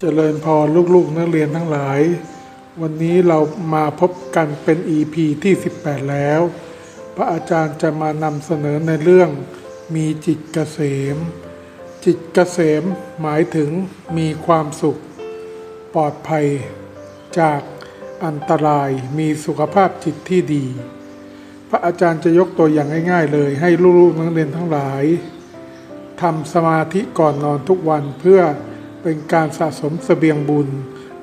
เจริญพรลูกๆนักเรียนทั้งหลาย วันนี้เรามาพบกันเป็น EP ที่ 18 แล้ว พระอาจารย์จะมานำเสนอในเรื่องมีจิตเกษม จิตเกษมหมายถึงมีความสุข ปลอดภัย จากอันตรายมีสุขภาพจิตที่ดี พระอาจารย์จะยกตัวอย่างง่าย ๆ เลยให้ลูกๆนักเรียนทั้งหลาย ทำสมาธิก่อนนอนทุกวันเพื่อเป็นการสะสมเสบียงบุญ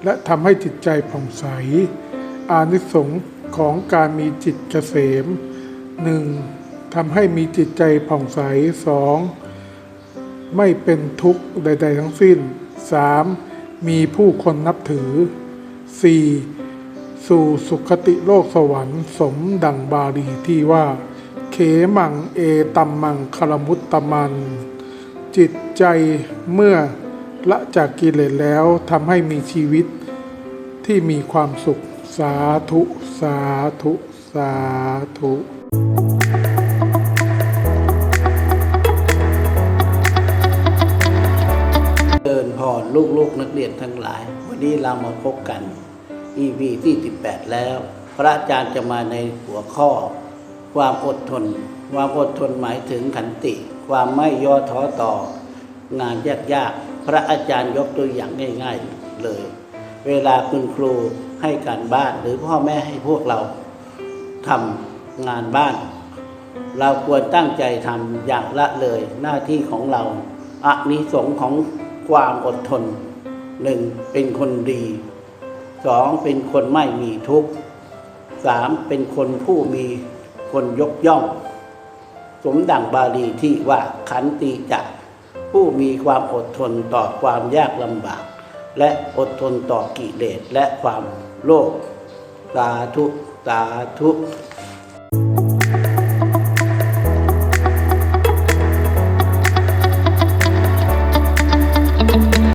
และทำให้จิตใจผ่องใส อานิสงส์ของการมีจิตเกษม 1. ทำให้มีจิตใจผ่องใส 2. ไม่เป็นทุกข์ใด ๆ ทั้งสิ้น 3. มีผู้คนนับถือ 4. สู่สุคติโลกสวรรค์ สมดังบาลีที่ว่า เขมังเอตัมมังคารมุตตมัน จิตใจเมื่อละจากกิเลสแล้วทำให้มีชีวิตที่มีความสุขสาธุ สาธุ สาธุเดินพรลูกๆนักเรียนทั้งหลาย วันนี้เรามาพบกัน EP ที่18 แล้ว พระอาจารย์จะมาในหัวข้อ ความอดทน ความอดทนหมายถึงขันติ ความไม่ย่อท้อต่องานยากๆ พระอาจารย์ยกตัวอย่างง่าย ๆเลย เวลาคุณครูให้การบ้านหรือพ่อแม่ให้พวกเราทำงานบ้าน เราควรตั้งใจทำอย่างละเลยหน้าที่ของเราอานิสงของความอดทนหนึ่งเป็นคนดีสองเป็นคนไม่มีทุกข์สามเป็นคนผู้มีคนยกย่อง สมดังบาลีที่ว่าขันติจะผู้มีความอดทนต่อความยากลำบาก และอดทนต่อกิเลสและความโลภสาธุสาธุ